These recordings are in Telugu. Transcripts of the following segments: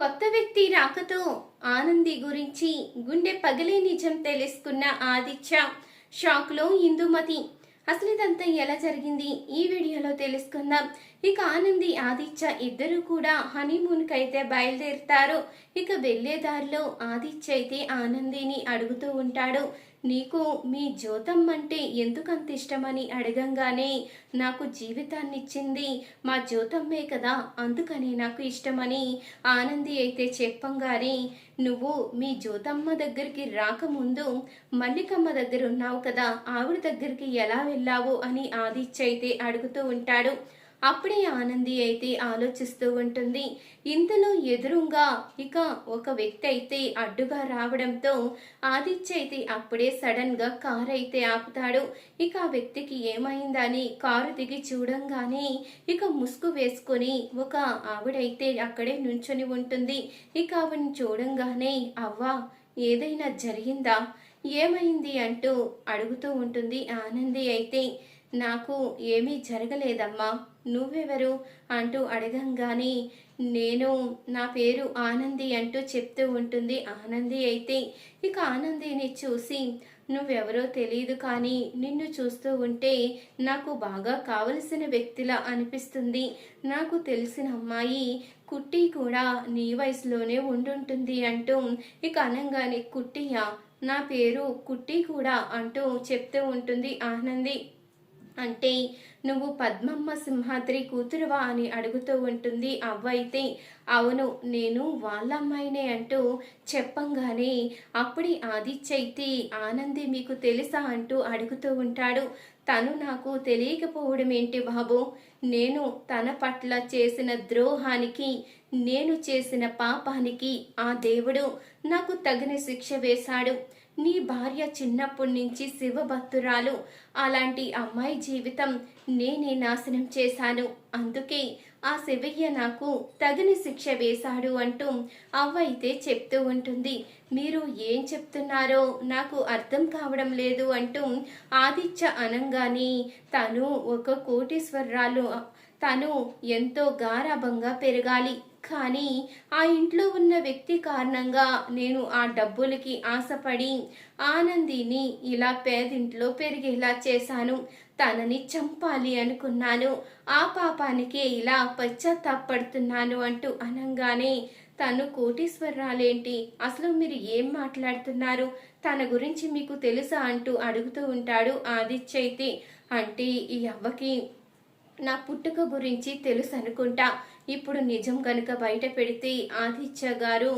కొత్త వ్యక్తి రాకతో ఆనంది గురించి గుండె పగిలే నిజం తెలుసుకున్న ఆదిత్య షాక్లో ఇందుమతి. అసలు ఇదంతా ఎలా జరిగింది? ఈ వీడియోలో తెలుసుకుందాం. ఇక ఆనంది ఆదిత్య ఇద్దరు కూడా హనీమూన్కి అయితే బయలుదేరుతారు. ఇక వెళ్ళే దారిలో ఆదిత్య అయితే ఆనందిని అడుగుతూ ఉంటాడు. నీకు మీ జ్యోతం అంటే ఎందుకంత ఇష్టమని అడగంగానే నాకు జీవితాన్ని ఇచ్చింది మా జ్యోతమ్మే కదా అందుకని నాకు ఇష్టమని ఆనంది అయితే చెప్పంగానే నువ్వు మీ జ్యోతమ్మ దగ్గరికి రాకముందు మల్లికమ్మ దగ్గర ఉన్నావు కదా ఆవిడ దగ్గరికి ఎలా వెళ్ళావు అని ఆదిత్య అయితే అడుగుతూ ఉంటాడు. అప్పుడే ఆనంది అయితే ఆలోచిస్తూ ఉంటుంది. ఇంతలో ఎదురుగా ఇక ఒక వ్యక్తి అయితే అడ్డుగా రావడంతో ఆదిత్య అయితే అప్పుడే సడన్గా కారు అయితే ఆపుతాడు. ఇక ఆ వ్యక్తికి ఏమైందని కారు దిగి చూడంగానే ఇక ముసుగు వేసుకొని ఒక ఆవిడైతే అక్కడే నుంచొని ఉంటుంది. ఇక ఆవిడని చూడంగానే అవ్వా ఏదైనా జరిగిందా? ఏమైంది? అంటూ అడుగుతూ ఉంటుంది ఆనంది అయితే. నాకు ఏమీ జరగలేదమ్మా. నువ్వెవరు? అంటూ అడగంగానే నేను నా పేరు ఆనంది అంటూ చెప్తూ ఉంటుంది. ఆనంది అయితే ఇక ఆనందిని చూసి నువ్వెవరో తెలియదు కానీ నిన్ను చూస్తూ ఉంటే నాకు బాగా కావలసిన వ్యక్తిలా అనిపిస్తుంది. నాకు తెలిసిన అమ్మాయి కుట్టి కూడా నీ వయసులోనే ఉండుంటుంది అంటూ ఇక అనంగానే కుట్టియా? నా పేరు కుట్టి కూడా అంటూ చెప్తూ ఉంటుంది ఆనంది. అంటే నువ్వు పద్మమ్మ సింహాద్రి కూతురువా? అని అడుగుతూ ఉంటుంది. అవ్వైతే అవును నేను వాళ్ళ అమ్మాయినే అంటూ చెప్పంగానే అప్పుడే ఆదిత్యైతే అయితే ఆనంది మీకు తెలుసా? అంటూ అడుగుతూ ఉంటాడు. తను నాకు తెలియకపోవడం ఏంటి బాబు? నేను తన పట్ల చేసిన ద్రోహానికి నేను చేసిన పాపానికి ఆ దేవుడు నాకు తగిన శిక్ష వేశాడు. నీ భార్య చిన్నప్పటి నుంచి శివభక్తురాలు. అలాంటి అమ్మాయి జీవితం నేనే నాశనం చేశాను. అందుకే ఆ శివయ్య నాకు తగిన శిక్ష వేశాడు అంటూ అవ్వ అయితే చెప్తూ ఉంటుంది. మీరు ఏం చెప్తున్నారో నాకు అర్థం కావడం లేదు అంటూ ఆదిత్య అనంగానే తను ఒక కోటీశ్వరరాలు తను ఎంతో గారాభంగా పెరగాలి. కానీ ఆ ఇంట్లో ఉన్న వ్యక్తి కారణంగా నేను ఆ డబ్బులకి ఆశపడి ఆనందిని ఇలా పేదింట్లో పెరిగేలా చేశాను. తనని చంపాలి అనుకున్నాను. ఆ పాపానికే ఇలా పశ్చాత్తాపడుతున్నాను అంటూ అనంగానే తను కోటీశ్వరరాలేంటి? అసలు మీరు ఏం మాట్లాడుతున్నారు? తన గురించి మీకు తెలుసా? అంటూ అడుగుతూ ఉంటాడు ఆదిత్యైతే. అంటే ఈ అవ్వకి నా పుట్టుక గురించి తెలుసు అనుకుంటా ఇప్పుడు నిజం కనుక బయట పెడితే ఆదిత్య గారు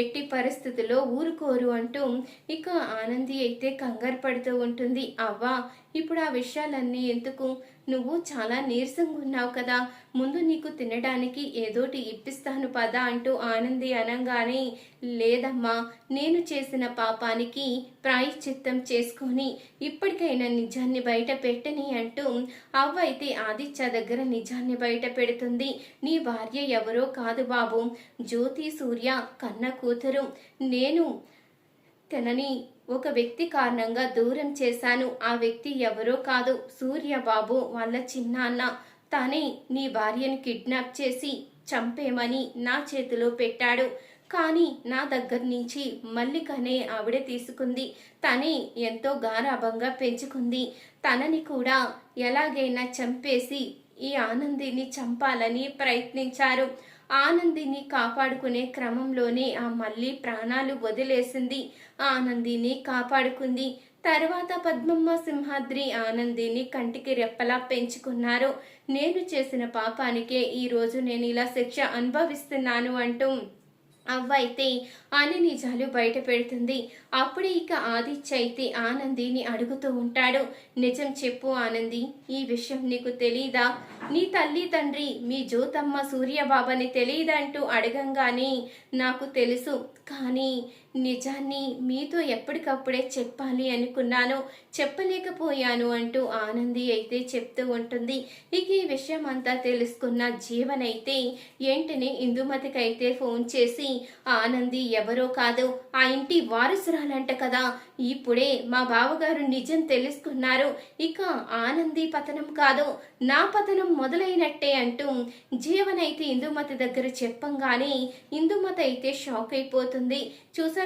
ఎట్టి పరిస్థితుల్లో ఊరుకోరు అంటూ ఇక ఆనంది అయితే కంగారు పడుతూ ఉంటుంది. అవ్వా ఇప్పుడు ఆ విషయాలన్నీ ఎందుకు? నువ్వు చాలా నీరసంగా ఉన్నావు కదా. ముందు నీకు తినడానికి ఏదోటి ఇప్పిస్తాను పదా అంటూ ఆనంది అనంగానే లేదమ్మా నేను చేసిన పాపానికి ప్రాయశ్చిత్తం చేసుకొని ఇప్పటికైనా నిజాన్ని బయట పెట్టని అంటూ అవ్వ అయితే ఆదిత్య దగ్గర నిజాన్ని బయట పెడుతుంది. నీ భార్య ఎవరో కాదు బాబు. జ్యోతి సూర్య కన్న కూతురు. నేను తనని ఒక వ్యక్తి కారణంగా దూరం చేశాను. ఆ వ్యక్తి ఎవరో కాదు సూర్యబాబు వాళ్ళ చిన్నాన్న. తనే నీ భార్యను కిడ్నాప్ చేసి చంపేమని నా చేతిలో పెట్టాడు. కానీ నా దగ్గర నుంచి మల్లికనే ఆవిడ తీసుకుంది. తనే ఎంతో గారాభంగా పెంచుకుంది. తనని కూడా ఎలాగైనా చంపేసి ఈ ఆనందిని చంపాలని ప్రయత్నించారు. ఆనందిని కాపాడుకునే క్రమంలోనే ఆ మళ్ళీ ప్రాణాలు వదిలేసింది. ఆనందిని కాపాడుకుంది. తర్వాత పద్మమ్మ సింహాద్రి ఆనందిని కంటికి రెప్పలా పెంచుకున్నారు. నేను చేసిన పాపానికే ఈరోజు నేను ఇలా శిక్ష అనుభవిస్తున్నాను అంటూ అవ్వ అయితే అన్ని నిజాలు బయట పెడుతుంది. అప్పుడే ఇక ఆదిత్య అయితే ఆనందిని అడుగుతూ ఉంటాడు. నిజం చెప్పు ఆనంది ఈ విషయం నీకు తెలీదా? నీ తల్లి తండ్రి మీ జ్యోతమ్మ సూర్యబాబని తెలియదంటూ అడగంగానే నాకు తెలుసు. కానీ నిజాన్ని మీతో ఎప్పటికప్పుడే చెప్పాలి అనుకున్నాను. చెప్పలేకపోయాను అంటూ ఆనంది అయితే చెప్తూ ఉంటుంది. ఇక ఈ విషయం అంతా తెలుసుకున్న జీవన్ అయితే వెంటనే ఇందుమతికి అయితే ఫోన్ చేసి ఆనంది ఎవరో కాదు ఆ ఇంటి వారసురాలంట కదా. ఇప్పుడే మా బావగారు నిజం తెలుసుకున్నారు. ఇక ఆనంది పతనం కాదు నా పతనం మొదలైనట్టే అంటూ జీవన్ అయితే ఇందుమతి దగ్గర చెప్పంగానే ఇందుమతి అయితే షాక్ అయిపోతుంది. చూసారు